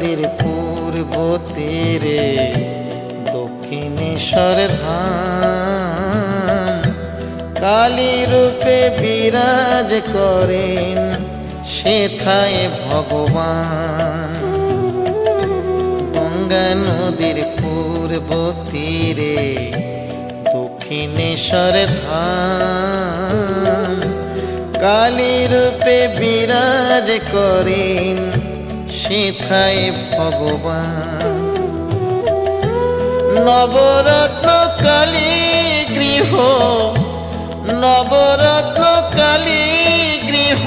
তাদের পূর্ব তীরে দক্ষিণেশ্বর ধাম। কালী রূপে বিরাজ করেন সেথায় ভগবান। গঙ্গা নদীর পূর্ব তীরে দক্ষিণেশ্বর ধাম। কালী রূপে বিরাজ করেন সেথায় ভগবান। নবরত্ন কালী গৃহ, নবরত্ন কালী গৃহ,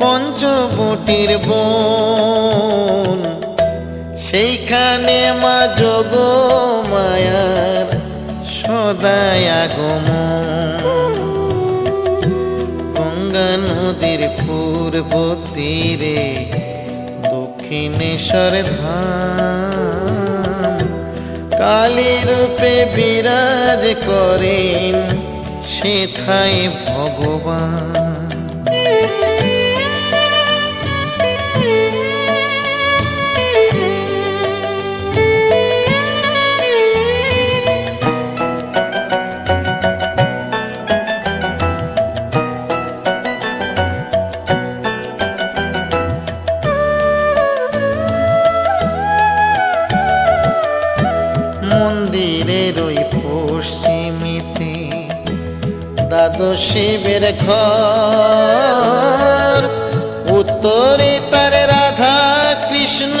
পঞ্চবটির বন। সেইখানে মা যোগ মায়ার সদায় আগমন। গঙ্গা নদীর পূর্ব তীরে দক্ষিণেশ্বর ধাম। কালী রূপে বিরাজ করেন সেথায় ভগবান। মন্দিরের ওই পশ্চিমেতে দ্বাদশ শিবের ঘর। উত্তরে তার রাধা কৃষ্ণ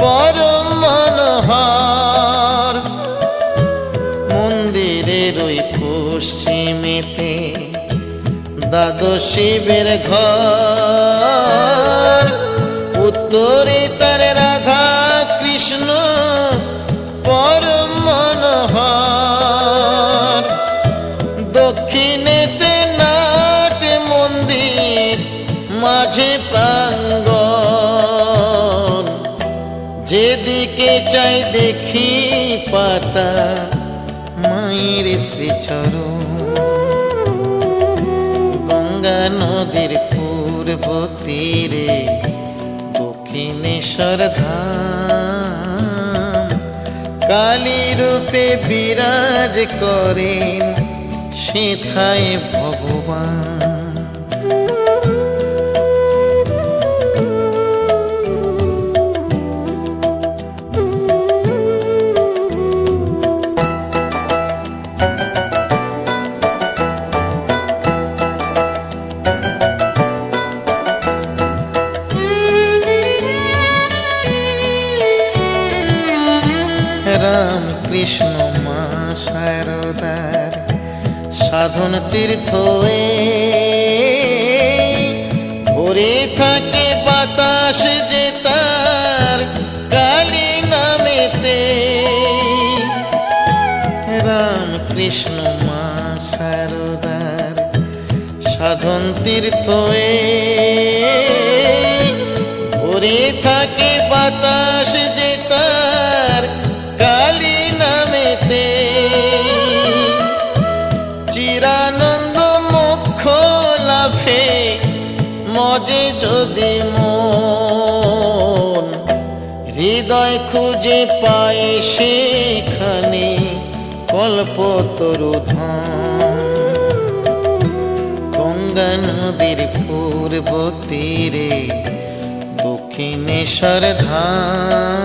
পরম মনোহর। মন্দিরের ওই পশ্চিমেতে দ্বাদশ শিবের ঘর। উত্তরে মাঝে প্রাঙ্গণ। যেদিকে চাই দেখি পাতা, মায়ের শ্রী শ্রীচরণ। গঙ্গা নদীর পূর্ব তীরে দক্ষিণেশ্বর ধাম। কালী রূপে বিরাজ করেন সেথায় ভগবান। কৃষ্ণ মা শারদার সাধন তীর্থ ভরে থাকে বাতাস যে তার কালী নামেতে। রাম কৃষ্ণ মা শারদার সাধন তীর্থ ভরে থাকে বাতাস যে তার মজে যদি মন, হৃদয় খুঁজে পায় সেখানে কল্পতরু গঙ্গা নদীর পূর্ব তীরে দক্ষিণেশ্বর ধাম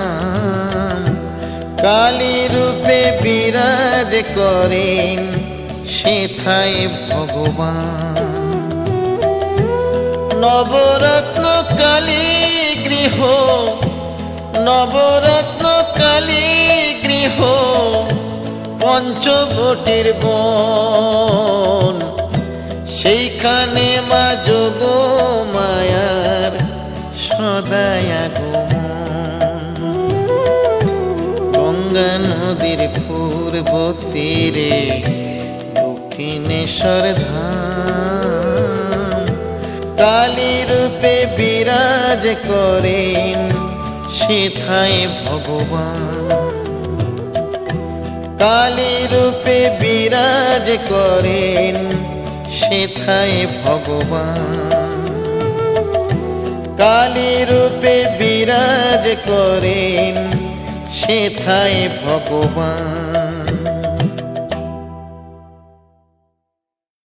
কালী রূপে বিরাজ করেন সেথায় ভগবান। নবরত্ন কালী গৃহ নবরত্ন কালী গৃহ, পঞ্চবটির বন। সেইখানে মা যোগ মায়ার সদায় গঙ্গা নদীর পূর্ব তীরে দক্ষিণেশ্বর ধাম। কালী রূপে বিরাজ করেন, সেথায় ভগবান। কালী রূপে বিরাজ করেন, সেথায় ভগবান। কালী রূপে বিরাজ করেন, সেথায় ভগবান।